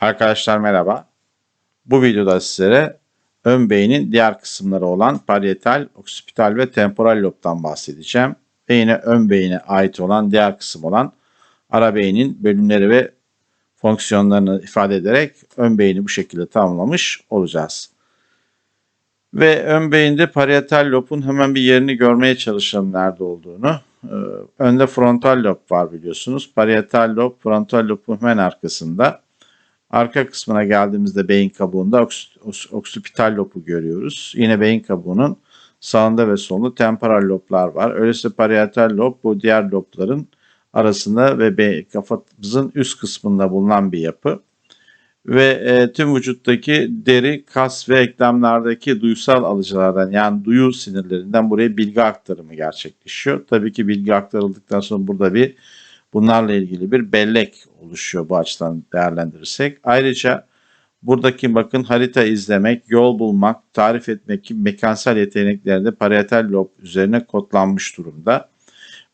Arkadaşlar merhaba. Bu videoda sizlere ön beynin diğer kısımları olan parietal, oksipital ve temporal lobdan bahsedeceğim. Ve yine ön beyine ait olan diğer kısım olan ara beynin bölümleri ve fonksiyonlarını ifade ederek ön beyni bu şekilde tamamlamış olacağız. Ve ön beyinde parietal lobun hemen bir yerini görmeye çalışalım nerede olduğunu. Ee, Önde frontal lob var biliyorsunuz. Parietal lob frontal lobun hemen arkasında. Arka kısmına geldiğimizde beyin kabuğunda oksipital lobu görüyoruz. Yine beyin kabuğunun sağında ve solunda temporal loblar var. Öyleyse parietal lob bu diğer lobların arasında ve be- kafamızın üst kısmında bulunan bir yapı. Ve e, tüm vücuttaki deri, kas ve eklemlerdeki duysal alıcılardan yani duyu sinirlerinden buraya bilgi aktarımı gerçekleşiyor. Tabii ki bilgi aktarıldıktan sonra burada bir bunlarla ilgili bir bellek oluşuyor bu açıdan değerlendirirsek. Ayrıca buradaki bakın harita izlemek, yol bulmak, tarif etmek gibi mekansal yetenekleri de parietal lob üzerine kodlanmış durumda.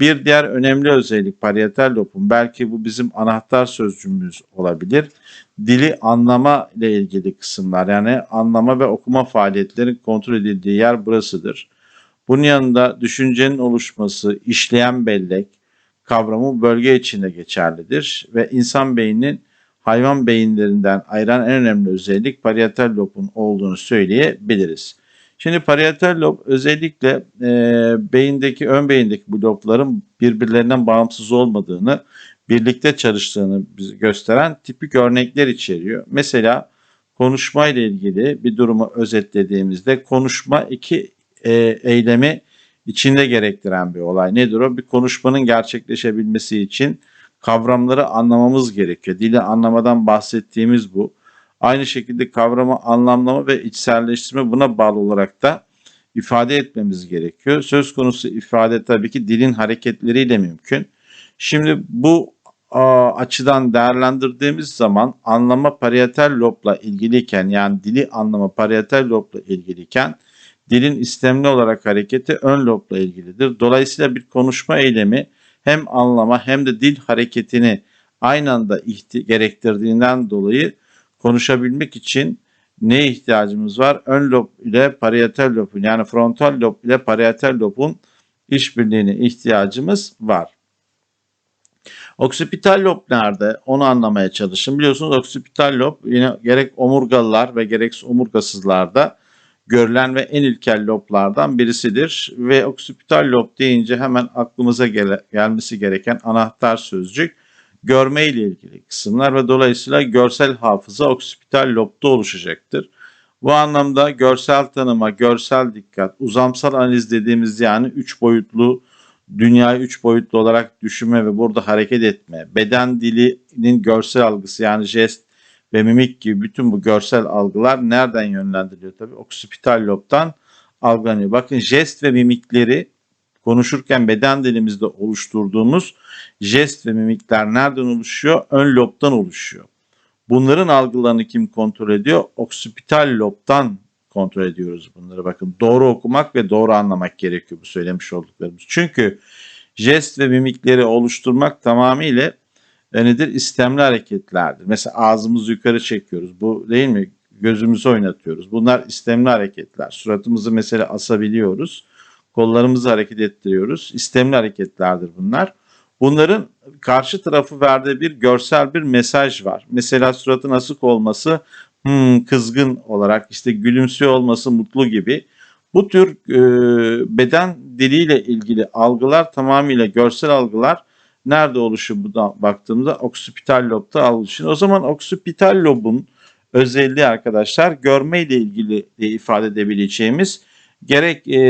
Bir diğer önemli özellik parietal lobun belki bu bizim anahtar sözcüğümüz olabilir. Dili anlama ile ilgili kısımlar yani anlama ve okuma faaliyetlerin kontrol edildiği yer burasıdır. Bunun yanında düşüncenin oluşması, işleyen bellek kavramı bölge içinde geçerlidir ve insan beyninin hayvan beyinlerinden ayıran en önemli özellik parietal lobun olduğunu söyleyebiliriz. Şimdi parietal lob özellikle e, beyindeki ön beyindeki bu lobların birbirlerinden bağımsız olmadığını, birlikte çalıştığını gösteren tipik örnekler içeriyor. Mesela konuşma ile ilgili bir durumu özetlediğimizde konuşma iki e, eylemi içinde gerektiren bir olay. Nedir o? Bir konuşmanın gerçekleşebilmesi için kavramları anlamamız gerekiyor. Dili anlamadan bahsettiğimiz bu. Aynı şekilde kavramı anlamlama ve içselleştirme buna bağlı olarak da ifade etmemiz gerekiyor. Söz konusu ifade tabii ki dilin hareketleriyle mümkün. Şimdi bu açıdan değerlendirdiğimiz zaman anlama parietal lobla ilgiliyken yani dili anlama parietal lobla ilgiliyken dilin istemli olarak hareketi ön lobla ilgilidir. Dolayısıyla bir konuşma eylemi hem anlama hem de dil hareketini aynı anda gerektirdiğinden dolayı konuşabilmek için neye ihtiyacımız var? Ön lob ile parietal lobun yani frontal lob ile parietal lobun işbirliğine ihtiyacımız var. Oksipital lob nerede? Onu anlamaya çalışın. Biliyorsunuz oksipital lob yine gerek omurgalılar ve gerekse omurgasızlarda görülen ve en ilkel loblardan birisidir. Ve oksipital lob deyince hemen aklımıza gele- gelmesi gereken anahtar sözcük görme ile ilgili kısımlar ve dolayısıyla görsel hafıza oksipital lobda oluşacaktır. Bu anlamda görsel tanıma, görsel dikkat, uzamsal analiz dediğimiz yani üç boyutlu dünyayı üç boyutlu olarak düşünme ve burada hareket etme, beden dilinin görsel algısı yani jest ve mimik gibi bütün bu görsel algılar nereden yönlendiriliyor tabii? Oksipital lobdan algılanıyor. Bakın jest ve mimikleri konuşurken beden dilimizde oluşturduğumuz jest ve mimikler nereden oluşuyor? Ön lobdan oluşuyor. Bunların algılarını kim kontrol ediyor? Oksipital lobdan kontrol ediyoruz bunları. Bakın doğru okumak ve doğru anlamak gerekiyor bu söylemiş olduklarımız. Çünkü jest ve mimikleri oluşturmak tamamıyla nedir? İstemli hareketlerdir. Mesela ağzımızı yukarı çekiyoruz. Bu değil mi? Gözümüzü oynatıyoruz. Bunlar istemli hareketler. Suratımızı mesela asabiliyoruz. Kollarımızı hareket ettiriyoruz. İstemli hareketlerdir bunlar. Bunların karşı tarafı verdiği bir görsel bir mesaj var. Mesela suratın asık olması hmm, kızgın olarak işte gülümsüyor olması mutlu gibi. Bu tür e, beden diliyle ilgili algılar tamamıyla görsel algılar nerede oluşuyor bu da baktığımızda oksipital lobda oluşuyor. O zaman oksipital lobun özelliği arkadaşlar görme ile ilgili ifade edebileceğimiz gerek e,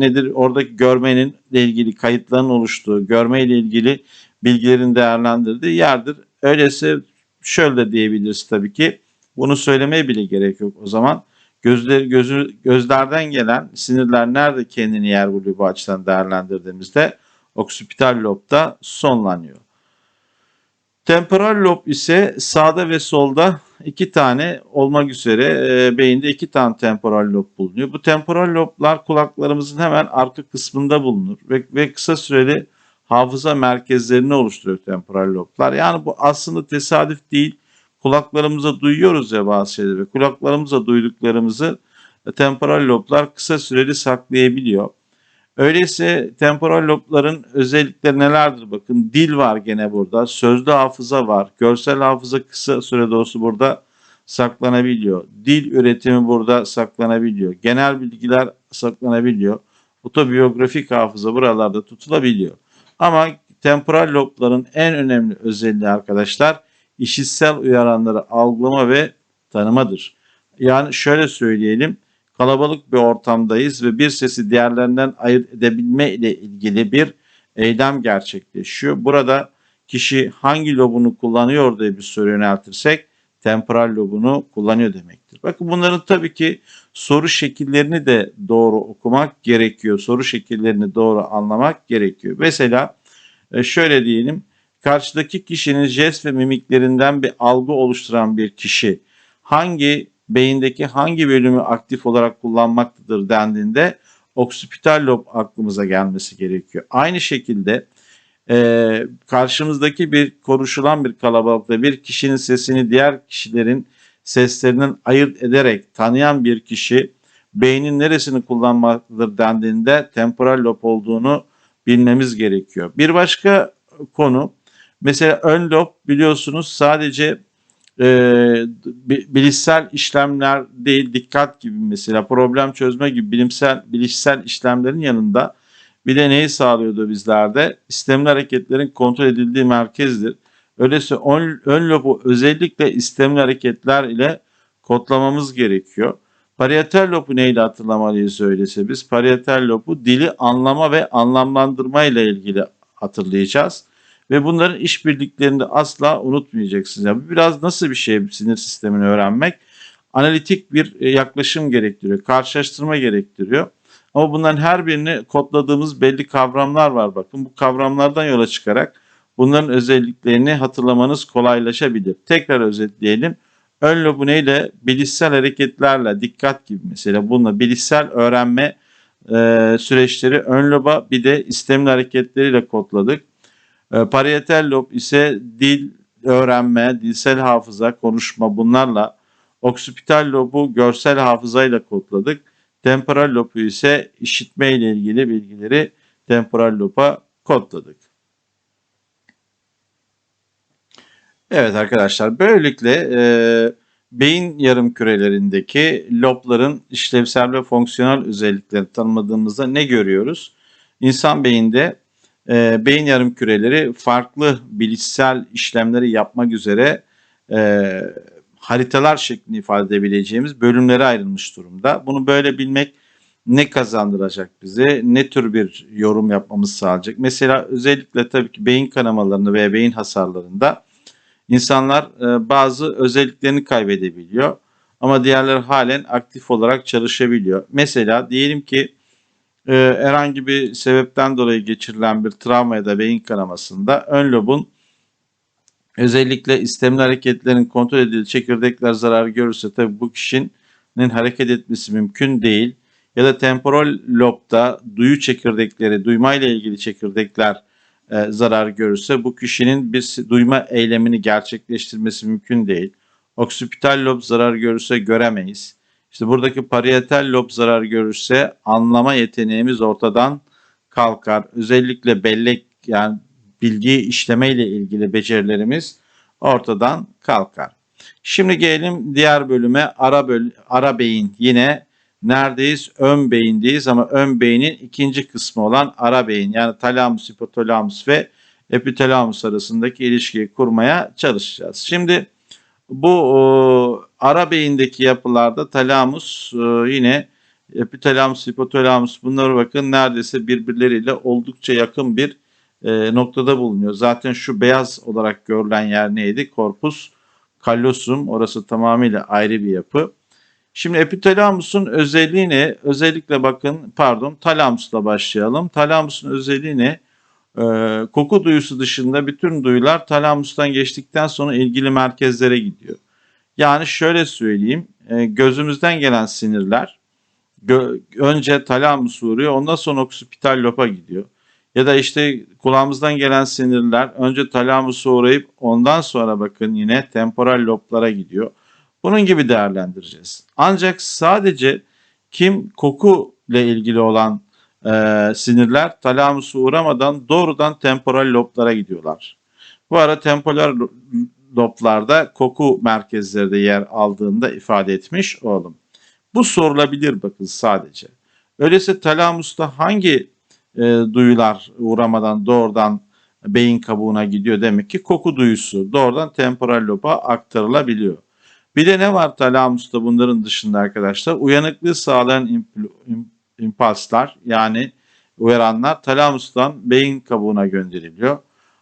nedir oradaki görmenin ile ilgili kayıtların oluştuğu, görme ile ilgili bilgilerin değerlendirdiği yerdir. Öyleyse şöyle diyebiliriz tabii ki. Bunu söylemeye bile gerek yok o zaman. Gözler, gözü, gözlerden gelen sinirler nerede kendini yer buluyor bu açıdan değerlendirdiğimizde oksipital lobda sonlanıyor. Temporal lob ise sağda ve solda iki tane olmak üzere e, beyinde iki tane temporal lob bulunuyor. Bu temporal loblar kulaklarımızın hemen arka kısmında bulunur ve, ve kısa süreli hafıza merkezlerini oluşturuyor temporal loblar. Yani bu aslında tesadüf değil. kulaklarımıza duyuyoruz ya bazı şeyleri. Kulaklarımıza duyduklarımızı e, temporal loblar kısa süreli saklayabiliyor. Öyleyse temporal lobların özellikleri nelerdir? Bakın dil var gene burada. Sözlü hafıza var. Görsel hafıza kısa sürede olsa burada saklanabiliyor. Dil üretimi burada saklanabiliyor. Genel bilgiler saklanabiliyor. Otobiyografik hafıza buralarda tutulabiliyor. Ama temporal lobların en önemli özelliği arkadaşlar işitsel uyaranları algılama ve tanımadır. Yani şöyle söyleyelim kalabalık bir ortamdayız ve bir sesi diğerlerinden ayırt edebilme ile ilgili bir eylem gerçekleşiyor. Burada kişi hangi lobunu kullanıyor diye bir soru yöneltirsek temporal lobunu kullanıyor demektir. Bakın bunların tabii ki soru şekillerini de doğru okumak gerekiyor. Soru şekillerini doğru anlamak gerekiyor. Mesela e, şöyle diyelim karşıdaki kişinin jest ve mimiklerinden bir algı oluşturan bir kişi hangi beyindeki hangi bölümü aktif olarak kullanmaktadır dendiğinde oksipital lob aklımıza gelmesi gerekiyor. Aynı şekilde e, karşımızdaki bir konuşulan bir kalabalıkta bir kişinin sesini diğer kişilerin seslerinden ayırt ederek tanıyan bir kişi beynin neresini kullanmaktadır dendiğinde temporal lob olduğunu bilmemiz gerekiyor. Bir başka konu mesela ön lob biliyorsunuz sadece e, bilişsel işlemler değil dikkat gibi mesela problem çözme gibi bilimsel bilişsel işlemlerin yanında bir de neyi sağlıyordu bizlerde? İstemli hareketlerin kontrol edildiği merkezdir. Öyleyse ön, ön lobu özellikle istemli hareketler ile kodlamamız gerekiyor. Parietal lobu neyle hatırlamalıyız öyleyse biz? Parietal lobu dili anlama ve anlamlandırma ile ilgili hatırlayacağız. Ve bunların işbirliklerini de asla unutmayacaksınız. Yani biraz nasıl bir şey sinir sistemini öğrenmek? Analitik bir e, yaklaşım gerektiriyor, karşılaştırma gerektiriyor. Ama bunların her birini kodladığımız belli kavramlar var. Bakın bu kavramlardan yola çıkarak bunların özelliklerini hatırlamanız kolaylaşabilir. Tekrar özetleyelim. Ön lobu neyle? Bilişsel hareketlerle, dikkat gibi mesela bununla bilişsel öğrenme e, süreçleri ön loba bir de istemli hareketleriyle kodladık. E, parietal lob ise dil öğrenme, dilsel hafıza, konuşma bunlarla. Oksipital lobu görsel hafızayla kodladık. Temporal lobu ise işitme ile ilgili bilgileri temporal loba kodladık. Evet arkadaşlar böylelikle e, beyin yarım kürelerindeki lobların işlevsel ve fonksiyonel özelliklerini tanımladığımızda ne görüyoruz? İnsan beyinde e, beyin yarım küreleri farklı bilişsel işlemleri yapmak üzere e, haritalar şeklinde ifade edebileceğimiz bölümlere ayrılmış durumda. Bunu böyle bilmek ne kazandıracak bize, ne tür bir yorum yapmamız sağlayacak. Mesela özellikle tabii ki beyin kanamalarında veya beyin hasarlarında insanlar e, bazı özelliklerini kaybedebiliyor. Ama diğerleri halen aktif olarak çalışabiliyor. Mesela diyelim ki e, herhangi bir sebepten dolayı geçirilen bir travma ya da beyin kanamasında ön lobun özellikle istemli hareketlerin kontrol edildiği çekirdekler zarar görürse tabi bu kişinin hareket etmesi mümkün değil. Ya da temporal lobda duyu çekirdekleri, duymayla ilgili çekirdekler e, zarar görürse bu kişinin bir duyma eylemini gerçekleştirmesi mümkün değil. Oksipital lob zarar görürse göremeyiz. İşte buradaki parietal lob zarar görürse anlama yeteneğimiz ortadan kalkar. Özellikle bellek yani bilgi işleme ile ilgili becerilerimiz ortadan kalkar. Şimdi gelelim diğer bölüme ara, böl ara beyin. Yine neredeyiz? Ön beyindeyiz ama ön beynin ikinci kısmı olan ara beyin yani talamus, hipotalamus ve epitalamus arasındaki ilişkiyi kurmaya çalışacağız. Şimdi bu e, ara yapılarda talamus e, yine epitalamus, hipotalamus bunları bakın neredeyse birbirleriyle oldukça yakın bir e, noktada bulunuyor. Zaten şu beyaz olarak görülen yer neydi? Korpus callosum. Orası tamamıyla ayrı bir yapı. Şimdi epitalamusun özelliği ne? Özellikle bakın pardon talamusla başlayalım. Talamusun özelliği ne? Ee, koku duyusu dışında bütün duyular talamustan geçtikten sonra ilgili merkezlere gidiyor. Yani şöyle söyleyeyim. E, gözümüzden gelen sinirler gö- önce talamus uğruyor ondan sonra oksipital loba gidiyor. Ya da işte kulağımızdan gelen sinirler önce talamusu uğrayıp ondan sonra bakın yine temporal loblara gidiyor. Bunun gibi değerlendireceğiz. Ancak sadece kim koku ile ilgili olan e, sinirler talamusu uğramadan doğrudan temporal loblara gidiyorlar. Bu ara temporal loblarda koku merkezleri de yer aldığında ifade etmiş olalım. Bu sorulabilir bakın sadece. Öyleyse talamusta hangi e, duyular uğramadan doğrudan beyin kabuğuna gidiyor demek ki koku duyusu doğrudan temporal loba aktarılabiliyor. Bir de ne var talamusta bunların dışında arkadaşlar? Uyanıklığı sağlayan impl- im- impulslar yani uyaranlar talamustan beyin kabuğuna gönderiliyor.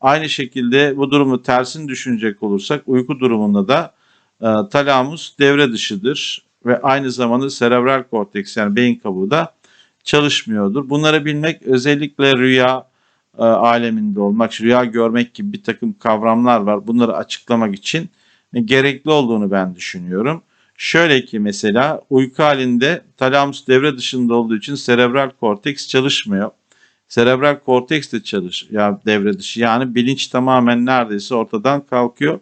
Aynı şekilde bu durumu tersini düşünecek olursak uyku durumunda da e, talamus devre dışıdır ve aynı zamanda serebral korteks yani beyin kabuğu da çalışmıyordur. Bunları bilmek özellikle rüya e, aleminde olmak, rüya görmek gibi bir takım kavramlar var. Bunları açıklamak için gerekli olduğunu ben düşünüyorum. Şöyle ki mesela uyku halinde talamus devre dışında olduğu için serebral korteks çalışmıyor. Serebral korteks de çalış ya devre dışı yani bilinç tamamen neredeyse ortadan kalkıyor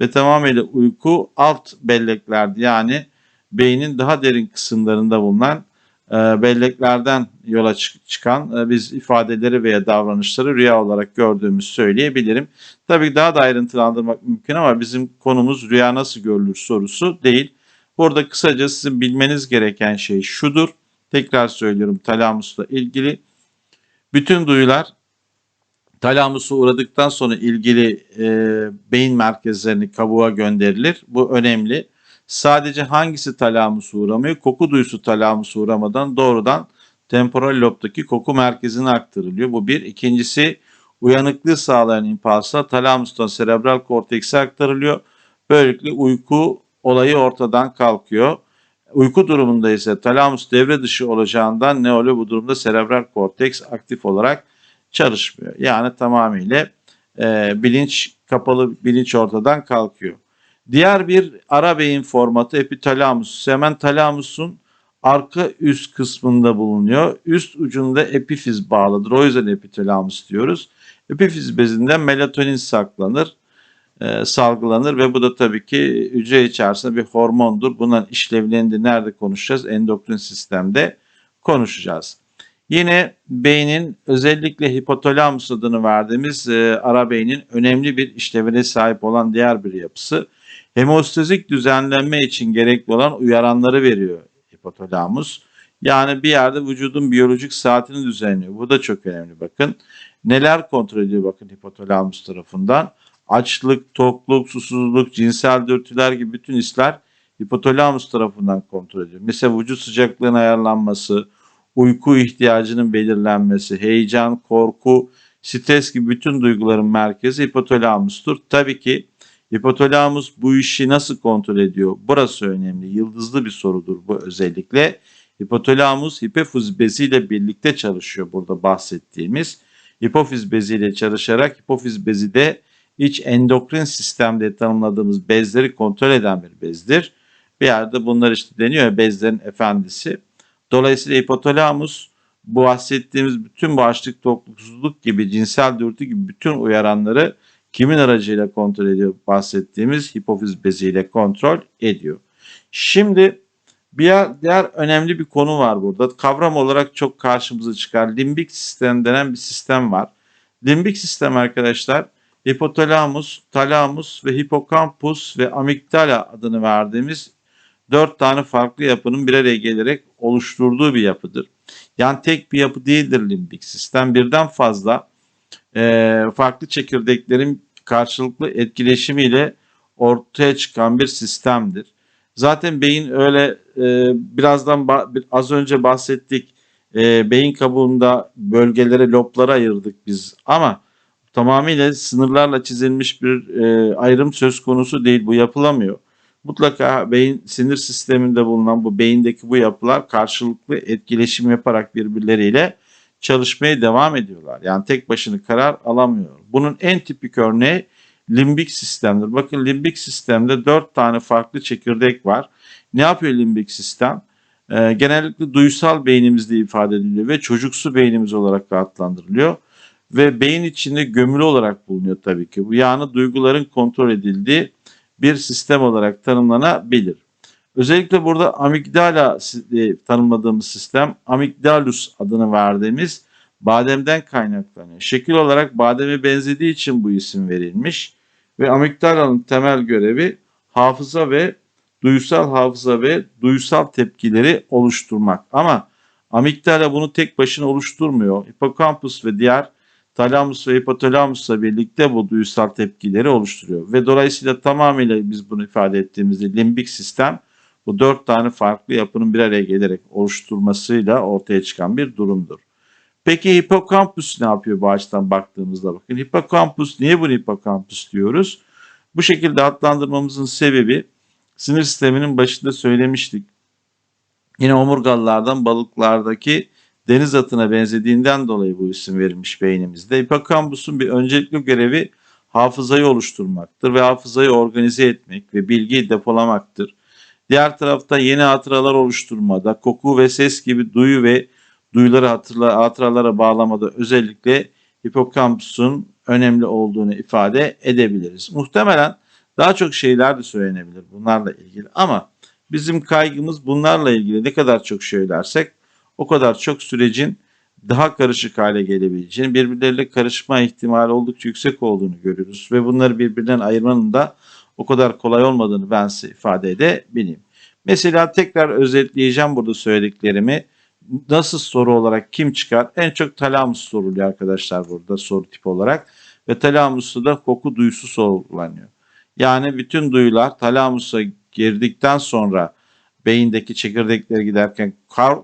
ve tamamıyla uyku alt belleklerde yani beynin daha derin kısımlarında bulunan e, belleklerden yola çık- çıkan e, biz ifadeleri veya davranışları rüya olarak gördüğümüzü söyleyebilirim. Tabii daha da ayrıntılandırmak mümkün ama bizim konumuz rüya nasıl görülür sorusu değil. Burada kısaca sizin bilmeniz gereken şey şudur. Tekrar söylüyorum talamusla ilgili. Bütün duyular talamusu uğradıktan sonra ilgili e, beyin merkezlerini kabuğa gönderilir. Bu önemli. Sadece hangisi talamusu uğramıyor? Koku duyusu talamusu uğramadan doğrudan temporal lobdaki koku merkezine aktarılıyor. Bu bir. İkincisi uyanıklığı sağlayan impulslar talamustan serebral kortekse aktarılıyor. Böylelikle uyku olayı ortadan kalkıyor. Uyku durumunda ise talamus devre dışı olacağından ne oluyor? Bu durumda serebral korteks aktif olarak çalışmıyor. Yani tamamıyla e, bilinç kapalı bilinç ortadan kalkıyor. Diğer bir ara beyin formatı epitalamus. Hemen talamusun arka üst kısmında bulunuyor. Üst ucunda epifiz bağlıdır. O yüzden epitalamus diyoruz. Epifiz bezinden melatonin saklanır, e, salgılanır ve bu da tabii ki hücre içerisinde bir hormondur. Bunların işlevlerini de nerede konuşacağız? Endokrin sistemde konuşacağız. Yine beynin özellikle hipotalamus adını verdiğimiz e, ara beynin önemli bir işlevine sahip olan diğer bir yapısı. Hemostazik düzenlenme için gerekli olan uyaranları veriyor hipotalamus. Yani bir yerde vücudun biyolojik saatini düzenliyor. Bu da çok önemli bakın. Neler kontrol ediyor bakın hipotalamus tarafından. Açlık, tokluk, susuzluk, cinsel dürtüler gibi bütün hisler hipotalamus tarafından kontrol ediyor. Mesela vücut sıcaklığının ayarlanması, uyku ihtiyacının belirlenmesi, heyecan, korku, stres gibi bütün duyguların merkezi hipotalamustur. Tabii ki hipotalamus bu işi nasıl kontrol ediyor? Burası önemli. Yıldızlı bir sorudur bu özellikle. Hipotalamus hipofiz beziyle birlikte çalışıyor burada bahsettiğimiz. Hipofiz beziyle çalışarak hipofiz bezi de iç endokrin sistemde tanımladığımız bezleri kontrol eden bir bezdir. Bir yerde bunlar işte deniyor ya bezlerin efendisi. Dolayısıyla hipotalamus bu bahsettiğimiz bütün bağışıklık tokluksuzluk gibi cinsel dürtü gibi bütün uyaranları kimin aracıyla kontrol ediyor? Bahsettiğimiz hipofiz beziyle kontrol ediyor. Şimdi bir diğer önemli bir konu var burada. Kavram olarak çok karşımıza çıkar. Limbik sistem denen bir sistem var. Limbik sistem arkadaşlar hipotalamus, talamus ve hipokampus ve amigdala adını verdiğimiz dört tane farklı yapının bir araya gelerek oluşturduğu bir yapıdır. Yani tek bir yapı değildir limbik sistem. Birden fazla e, farklı çekirdeklerin karşılıklı etkileşimiyle ortaya çıkan bir sistemdir. Zaten beyin öyle e, birazdan az önce bahsettik. E, beyin kabuğunda bölgelere, loblara ayırdık biz ama tamamıyla sınırlarla çizilmiş bir e, ayrım söz konusu değil. Bu yapılamıyor. Mutlaka beyin sinir sisteminde bulunan bu beyindeki bu yapılar karşılıklı etkileşim yaparak birbirleriyle çalışmaya devam ediyorlar. Yani tek başına karar alamıyor. Bunun en tipik örneği limbik sistemdir. Bakın limbik sistemde dört tane farklı çekirdek var. Ne yapıyor limbik sistem? Ee, genellikle duysal beynimizde ifade ediliyor ve çocuksu beynimiz olarak adlandırılıyor. Ve beyin içinde gömülü olarak bulunuyor tabii ki. Bu yani duyguların kontrol edildiği bir sistem olarak tanımlanabilir. Özellikle burada amigdala e, tanımladığımız sistem amigdalus adını verdiğimiz bademden kaynaklanıyor. Şekil olarak bademe benzediği için bu isim verilmiş ve amigdalanın temel görevi hafıza ve duysal hafıza ve duysal tepkileri oluşturmak. Ama amigdala bunu tek başına oluşturmuyor. Hipokampus ve diğer talamus ve hipotalamusla birlikte bu duysal tepkileri oluşturuyor. Ve dolayısıyla tamamıyla biz bunu ifade ettiğimizde limbik sistem bu dört tane farklı yapının bir araya gelerek oluşturmasıyla ortaya çıkan bir durumdur. Peki hipokampüs ne yapıyor bu açıdan baktığımızda bakın. Hipokampüs niye bunu hipokampüs diyoruz? Bu şekilde adlandırmamızın sebebi sinir sisteminin başında söylemiştik. Yine omurgalılardan balıklardaki deniz atına benzediğinden dolayı bu isim verilmiş beynimizde. Hipokampusun bir öncelikli görevi hafızayı oluşturmaktır ve hafızayı organize etmek ve bilgiyi depolamaktır. Diğer tarafta yeni hatıralar oluşturmada, koku ve ses gibi duyu ve duyuları hatırla, hatıralara bağlamada özellikle hipokampusun önemli olduğunu ifade edebiliriz. Muhtemelen daha çok şeyler de söylenebilir bunlarla ilgili ama bizim kaygımız bunlarla ilgili ne kadar çok söylersek o kadar çok sürecin daha karışık hale gelebileceğini, birbirleriyle karışma ihtimali oldukça yüksek olduğunu görüyoruz ve bunları birbirinden ayırmanın da o kadar kolay olmadığını ben size ifade edebileyim. Mesela tekrar özetleyeceğim burada söylediklerimi. Nasıl soru olarak kim çıkar? En çok talamus soruluyor arkadaşlar burada soru tipi olarak. Ve talamusta da koku duyusu sorgulanıyor. Yani bütün duyular talamusa girdikten sonra beyindeki çekirdeklere giderken,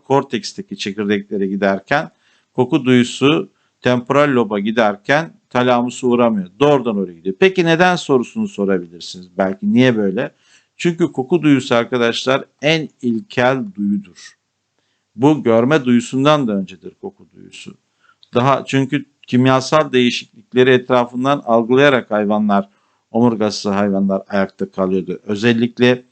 korteksteki çekirdeklere giderken koku duyusu temporal loba giderken talamusu uğramıyor. Doğrudan oraya gidiyor. Peki neden sorusunu sorabilirsiniz. Belki niye böyle? Çünkü koku duyusu arkadaşlar en ilkel duyudur. Bu görme duyusundan da öncedir koku duyusu. Daha çünkü kimyasal değişiklikleri etrafından algılayarak hayvanlar, omurgası hayvanlar ayakta kalıyordu. Özellikle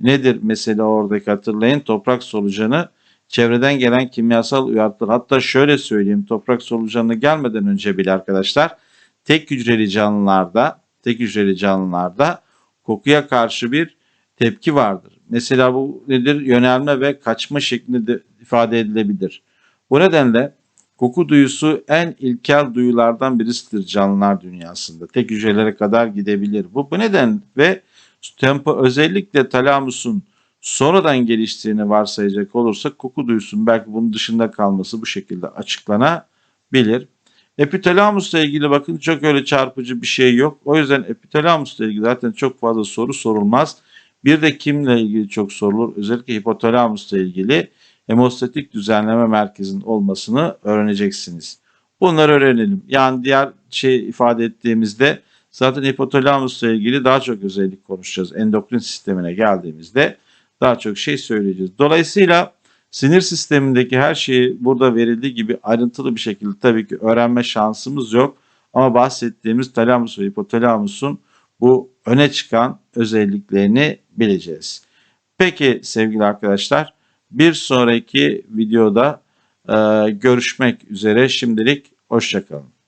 nedir mesela oradaki hatırlayın toprak solucanı çevreden gelen kimyasal uyartılar. Hatta şöyle söyleyeyim toprak solucanı gelmeden önce bile arkadaşlar tek hücreli canlılarda tek hücreli canlılarda kokuya karşı bir tepki vardır. Mesela bu nedir? Yönelme ve kaçma şeklinde ifade edilebilir. Bu nedenle koku duyusu en ilkel duyulardan birisidir canlılar dünyasında. Tek hücrelere kadar gidebilir. Bu, bu neden ve tempo özellikle talamusun sonradan geliştiğini varsayacak olursak koku duyusunun belki bunun dışında kalması bu şekilde açıklanabilir. Epitalamusla ilgili bakın çok öyle çarpıcı bir şey yok. O yüzden epitalamusla ilgili zaten çok fazla soru sorulmaz. Bir de kimle ilgili çok sorulur. Özellikle hipotalamusla ilgili hemostatik düzenleme merkezinin olmasını öğreneceksiniz. Bunları öğrenelim. Yani diğer şey ifade ettiğimizde zaten hipotalamusla ilgili daha çok özellik konuşacağız. Endokrin sistemine geldiğimizde daha çok şey söyleyeceğiz. Dolayısıyla sinir sistemindeki her şeyi burada verildiği gibi ayrıntılı bir şekilde tabii ki öğrenme şansımız yok. Ama bahsettiğimiz talamus ve hipotalamusun bu öne çıkan özelliklerini bileceğiz. Peki sevgili arkadaşlar bir sonraki videoda e, görüşmek üzere şimdilik hoşçakalın.